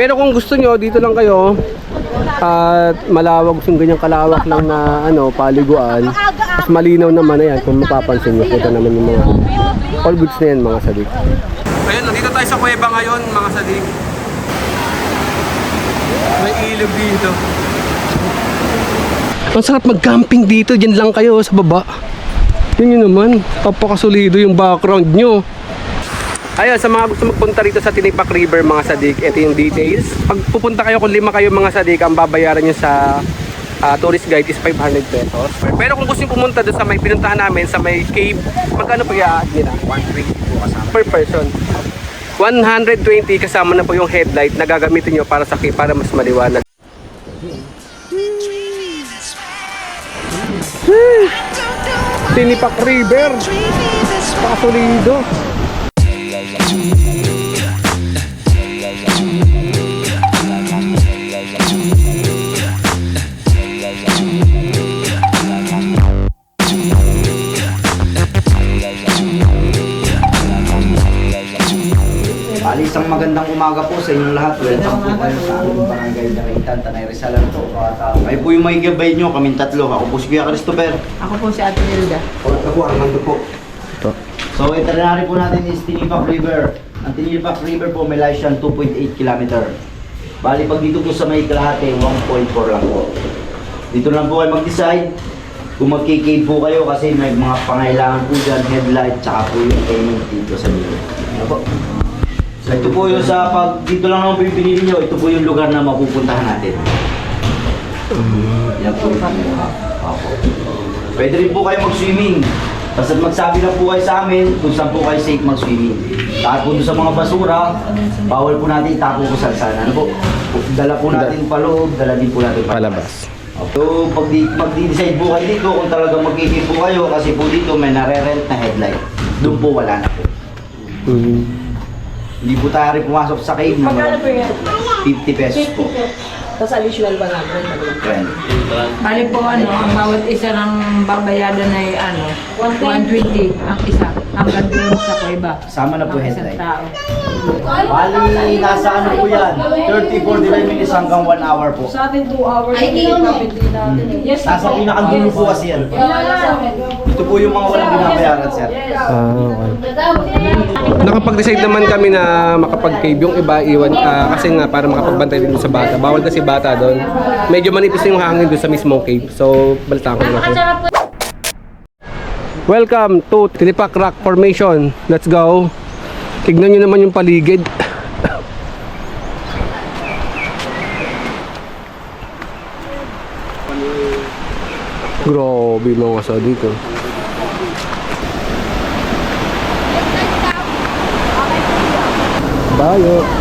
Pero kung gusto nyo, dito lang kayo at malawak, gusto nyo ganyang kalawak lang na ano, paliguan. Mas malinaw naman na yan kung mapapansin nyo. Kita naman yung mga all goods na yan mga sadik. Ayun, nandito tayo sa kuweba ngayon mga sadik. May ilog dito. Ang sarap mag-camping dito, dyan lang kayo sa baba. Yun yun naman, kapakasulido yung background nyo. Ayun, sa mga gusto magpunta rito sa Tinipak River mga sadik, ito yung details. Pag pupunta kayo, kung lima kayo mga sadik, ang babayaran nyo sa ah, tourist guide is 500 pesos. Pero kung gusto pumunta doon sa may pinuntahan namin, sa may cave, magkano po i-add nila? 120 po kasama. Per person. 120 kasama na po yung headlight na gagamitin nyo para sa cave, para mas maliwanag. Tinipak River. Pakasulido. Bali, isang magandang umaga po sa inyong lahat. Welcome po kayo sa aming barangay Dakitan, Tanay Rizal po. At uh, kayo po yung may gabay nyo, kaming tatlo. Ako po si Kuya Christopher. Ako po si Ate Nilda. At ako, Armando po. So, itinerary po natin is Tinipak River. Ang Tinipak River po may siyang 2.8 km. Bali, pag dito po sa may kalahati, 1.4 lang po. Dito lang po kayo mag-decide kung magkikave po kayo kasi may mga pangailangan po dyan, headlight, tsaka po yung aiming dito sa dito. Ano po? So, ito po yung sa pag dito lang naman po yung pinili nyo, ito po yung lugar na mapupuntahan natin. Yan po. Pwede rin po kayo mag-swimming. Basta magsabi lang po kayo sa amin kung saan po kayo safe mag-swimming. Dahil po doon sa mga basura, bawal po natin itapo po sa sana. Ano po? Dala po natin paloob, dala din po natin Palabas. So, pag di, mag-decide po kayo dito kung talaga magkikip po kayo kasi po dito may nare-rent na headlight. Doon po wala na po. Mm. Hindi po tayo rin pumasok sa cave Magkano po yan? 50 pesos po. Tapos additional 100. Friend. Bali po ano, ang bawat isa ng babayadan ay ano, 120 ang isa hanggang doon sa kuweba. Sama na po Ang isang tao. Bali, nasa ano po yan? 30-45 minutes hanggang 1 hour po. Sa atin 2 hours. Ay, hindi natin. Yes. Nasa pinakadulo po kasi yan. Ito po yung mga walang binabayaran, sir. Ah, okay. Nakapag-decide naman kami na makapag-cave yung iba iwan ah, kasi nga para makapagbantay din sa bata. Bawal kasi bata doon. Medyo manipis na yung hangin doon sa mismong cave. So, balitaan ko na kayo. Welcome to Tinipak Rock Formation. Let's go. Tignan nyo naman yung paligid. Grabe mga sa dito. Bayo.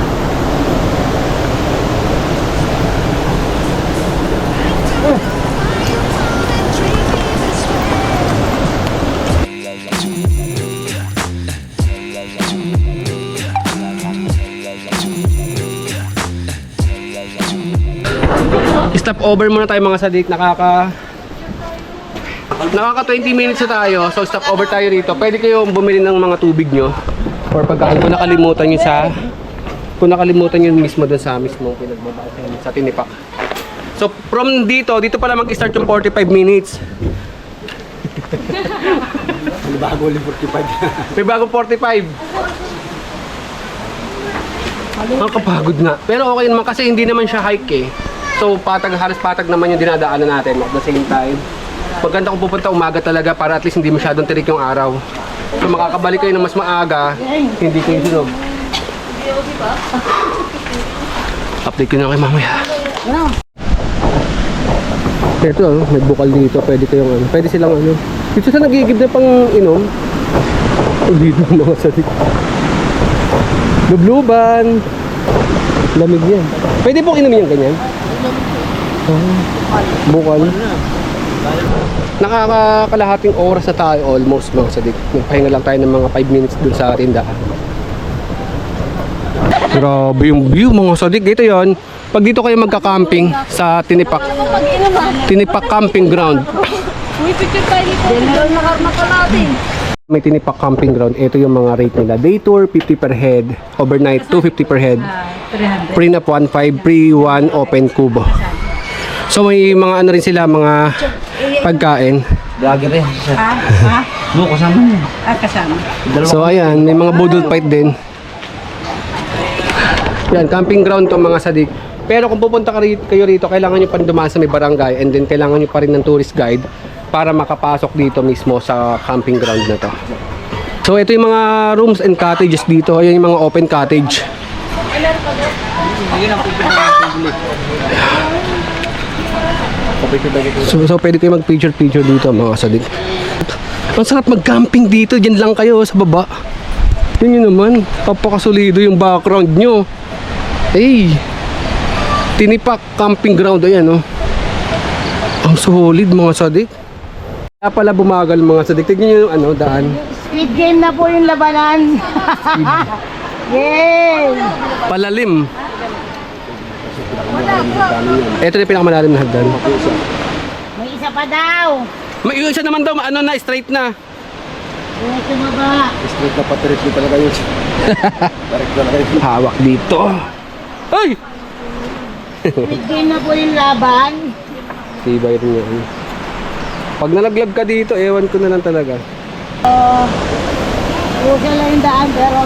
Stop over muna tayo mga sadik. Nakaka Nakaka 20 minutes na tayo. So stop over tayo rito. Pwede kayong bumili ng mga tubig nyo. Or pagka kung nakalimutan nyo sa kung nakalimutan nyo mismo doon sa mismo pinagbabasa sa tinipak. So from dito, dito pala mag-start yung 45 minutes. Bago ulit 45. May bagong 45. Ang kapagod nga. Pero okay naman kasi hindi naman siya hike eh. So patag, halos patag naman yung dinadaanan natin at the same time. Maganda kung pupunta umaga talaga para at least hindi masyadong tirik yung araw. So makakabalik kayo ng mas maaga, hindi kayo sunog. Update ko na kayo mamaya. Ito ano, may bukal dito, pwede kayong ano, pwede silang ano. Dito sa nagigib na pang inom. Oh, dito mga sadik. Lubluban. Lamig yan. Pwede pong inumin yung ganyan? Ah, bukal. Nakakalahating oras na tayo almost mga sadik. Nagpahinga lang tayo ng mga 5 minutes dun sa tindahan. Grabe yung view mga sadik. Dito yon. Pag dito kayo magka-camping sa Tinipak. Tinipak Camping Ground. Uy, picture tayo dito. General na karma pa natin. May tinipak camping ground. Ito yung mga rate nila. Day tour, 50 per head. Overnight, 250 per head. Ah, 300. Pre-nap 1.5, pre-1 open kubo. So may mga ano rin sila, mga pagkain. Vlogger eh. Ah, ah, No, kasama niya. ah, kasama. So ayan, may mga budol fight din. Yan, camping ground to mga sadik. Pero kung pupunta ka ri- kayo rito, kailangan nyo pa rin dumaan sa may barangay and then kailangan nyo pa rin ng tourist guide para makapasok dito mismo sa camping ground na to. So ito yung mga rooms and cottages dito. Ayan yung mga open cottage. So, so pwede kayo mag-picture-picture dito mga sadik. Ang sarap mag-camping dito. Diyan lang kayo sa baba. Yun yun naman. Papakasulido yung background nyo. Hey! Tinipak camping ground. Ayan oh. Ang solid mga sadik. Kaya pala bumagal mga sadik. Tignan nyo yung ano, daan. Squid game na po yung labanan. Yay! Palalim. Ito na yung pinakamalalim na hagdan. May isa pa daw. May siya naman daw, ano na, straight na. Yung tumaba. Straight na patirik din talaga yun. Direct talaga yun. Hawak dito. Ay! Game na po yung laban. Tibay rin yan. Pag nalaglag ka dito, ewan ko na lang talaga. Okay lang yung daan pero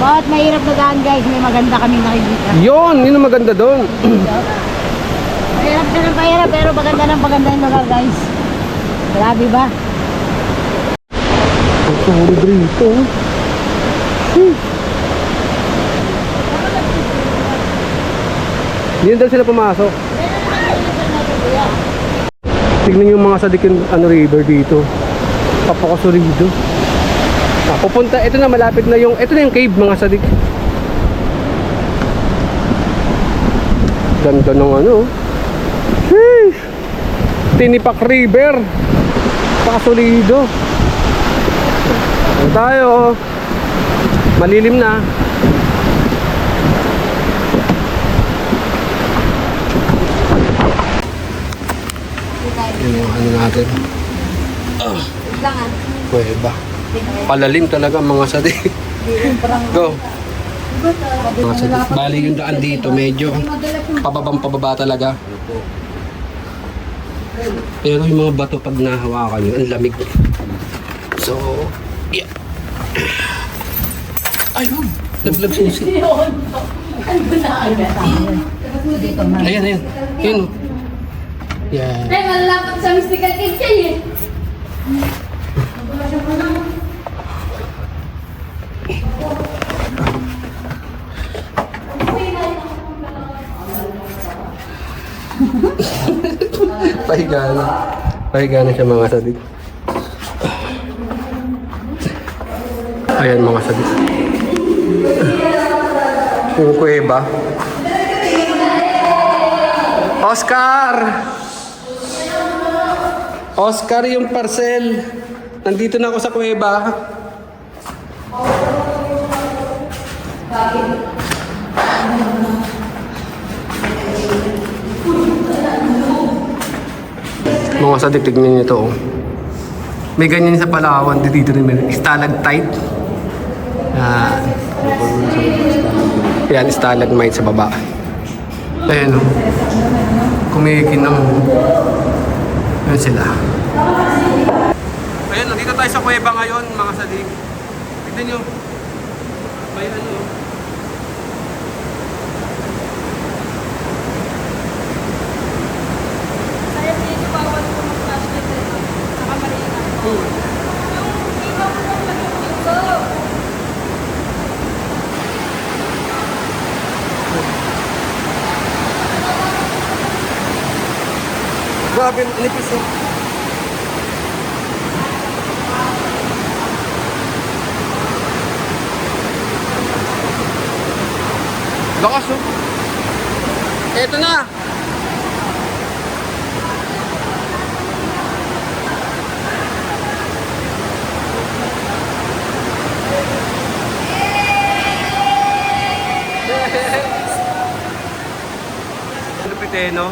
bakit mahirap na daan guys? May maganda kami nakikita. Yun, yun ang maganda doon. Mahirap siya ng mahirap pero maganda ng maganda yung lugar guys. Grabe ba? Ang solid rito. Hindi na daw sila pumasok. Tignan yung mga sadik yung ano, river dito. Papakasolido. Ah, pupunta, ito na malapit na yung, ito na yung cave mga sadik. Ganda ng ano. Sheesh! Tinipak River. Pakasolido. Ano tayo? Malilim na. Yung ano natin. Ah. Kuweba. Palalim talaga mga sadi. Go. Mga sadi. Bali yung daan dito medyo pababang pababa talaga. Pero yung mga bato pag nahawakan nyo, ang lamig. So, yeah. Ayun! Naglag susi. Ayan, ayan. Yun. Yan. Ay, malalapat sa mystical cake kayo eh. Pahiga na. Pahiga na siya mga sadik. Ayan mga sadik. Yung kuweba. Oscar! Oscar yung parcel. Nandito na ako sa kuweba. Mga sadik, tignan niyo ito. oh. May ganyan sa Palawan. Dito rin may stalactite. Yan. Yan, stalagmite sa baba. Ayan o. Kumikinang. Ayan sila. Ayan, nandito tayo sa kuweba ngayon, mga sadik. Tignan nyo. May ano. Kaya dito bawal ko mag-flashlight eh. Saka marina. Yung iba mo lang lang yung dito. Grabe, nipis eh. Lakas oh. Eto na. Cavite, no?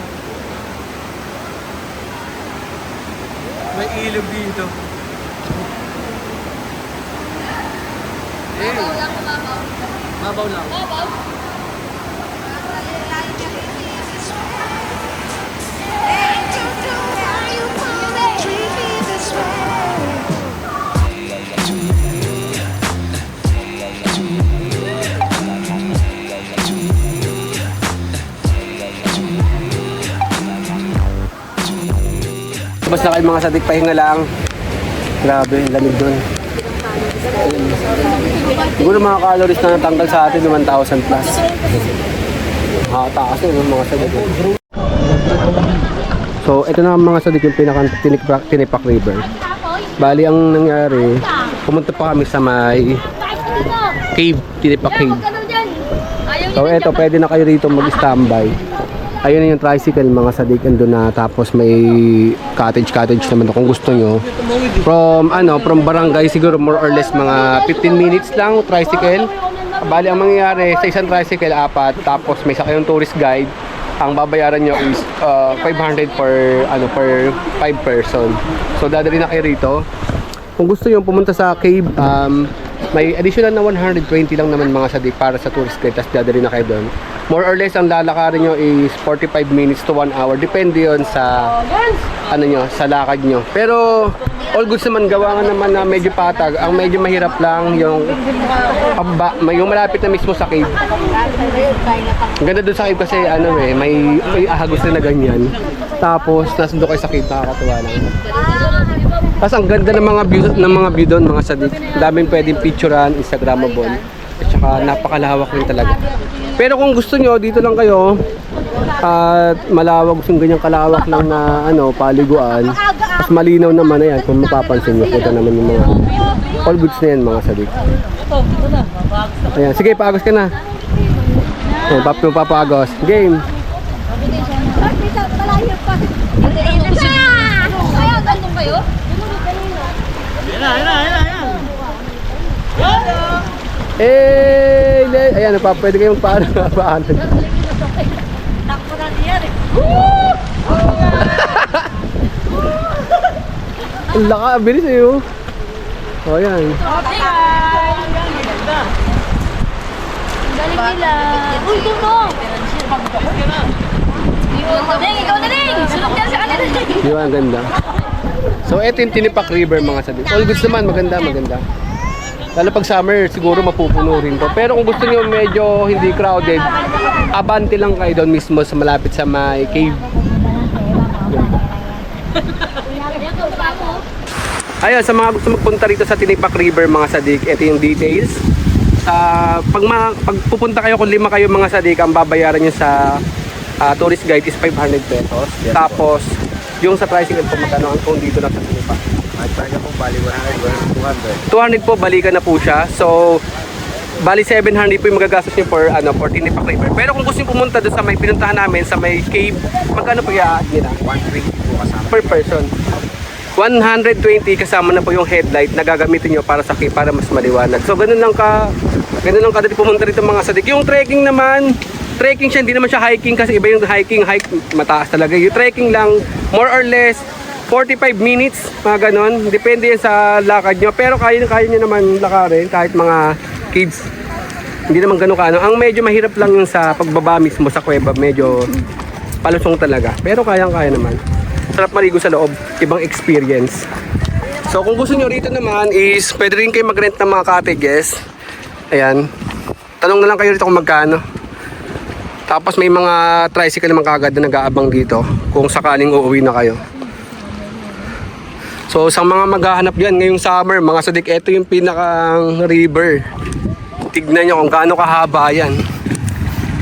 May ilog dito. Mabaw lang, mabaw. Mabaw lang. Mabaw? Bas na kayo mga sadik, pahinga lang. Grabe, lamig doon. Siguro mga calories na natanggal sa atin, 1,000 plus. Nakataas na yung mga sadik. So, ito na ang mga sadik yung pinaka tinipak, tinipak river. Bali, ang nangyari, pumunta pa kami sa may cave, tinipak cave. So eto, pwede na kayo rito mag-standby. Ayun yung tricycle mga sadik andun na tapos may cottage cottage naman kung gusto nyo. From ano, from barangay siguro more or less mga 15 minutes lang tricycle. Bali ang mangyayari sa isang tricycle apat tapos may sakayong tourist guide. Ang babayaran nyo is uh, 500 per ano per 5 person. So dadali na kayo rito. Kung gusto nyo pumunta sa cave, um, may additional na 120 lang naman mga sadik para sa tourist guide, tapos dadali na kayo doon. More or less, ang lalakarin nyo is 45 minutes to 1 hour. Depende yon sa, ano nyo, sa lakad nyo. Pero, all goods naman, gawa nga naman na medyo patag. Ang medyo mahirap lang yung, pamba, yung malapit na mismo sa cave. Ang ganda doon sa cave kasi, ano eh, may, may ahagos na na ganyan. Tapos, nasa doon kayo sa cave, nakakatuwa lang. Tapos ang ganda ng mga view ng mga view doon mga sadik. Daming pwedeng picturean, instagramable. At saka napakalawak rin talaga. Pero kung gusto nyo, dito lang kayo at malawak gusto ganyan kalawak lang na ano, paliguan. Mas malinaw naman ayan kung mapapansin nyo. Punta naman yung mga all goods na yan mga sadik. Ayan, sige, paagos ka na. Ayan, pap papagos. Game. Kaya gandun kayo? Eh, le- ayan, pwede kayong paano paano. Takbo na niyan eh. Ang laka, bilis eh oh. Oh, ayan. Galing nila. Uy, tulong! Ding, ikaw na ding! Sunod ka sa kanila ding! Di ba, ang ganda. So, eto yung Tinipak River mga sabi. All goods naman, maganda, maganda. Lalo pag summer, siguro mapupuno rin to. Pero kung gusto niyo medyo hindi crowded, abante lang kayo doon mismo sa malapit sa may cave. Ayun, sa mga gusto magpunta rito sa Tinipak River mga sadik, ito yung details. Sa pag, ma, pag pupunta kayo kung lima kayo mga sadik, ang babayaran nyo sa ah, tourist guide is 500 pesos. Tapos, yung sa tricycle po magkano ang kung dito lang sa Tinipak. At talaga po, bali 100, 200 po balikan na po siya. So bali 700 po yung magagastos niyo for ano for Tinipak River. Pero kung gusto niyo pumunta doon sa may pinuntahan namin sa may cave, magkano po i-add nila? 120 po kasama. Per person. 120 kasama na po yung headlight na gagamitin nyo para sa cave para mas maliwanag. So ganun lang ka ganun lang kadali pumunta rito mga sadik. Yung trekking naman, trekking siya, hindi naman siya hiking kasi iba yung hiking, hike mataas talaga. Yung trekking lang, more or less 45 minutes, mga ganon. Depende yan sa lakad nyo. Pero kaya, kaya nyo naman lakarin kahit mga kids. Hindi naman ganun ka ano. Ang medyo mahirap lang yung sa pagbaba mismo sa kuweba. Medyo palusong talaga. Pero kayang-kaya naman. Sarap marigo sa loob. Ibang experience. So kung gusto nyo rito naman is pwede rin kayo mag-rent ng mga cottages. Ayan. Tanong na lang kayo rito kung magkano. Tapos may mga tricycle naman kagad na nag-aabang dito kung sakaling uuwi na kayo. So sa mga maghahanap dyan ngayong summer, mga sadik, ito yung pinakang river. Tignan nyo kung gaano kahaba yan.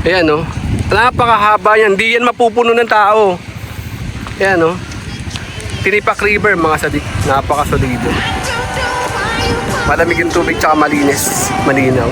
Ayan oh. Napakahaba yan. Di yan mapupuno ng tao. Ayan oh. Tinipak River mga sadik. Napakasolido. Malamig yung tubig tsaka malinis. Malinaw.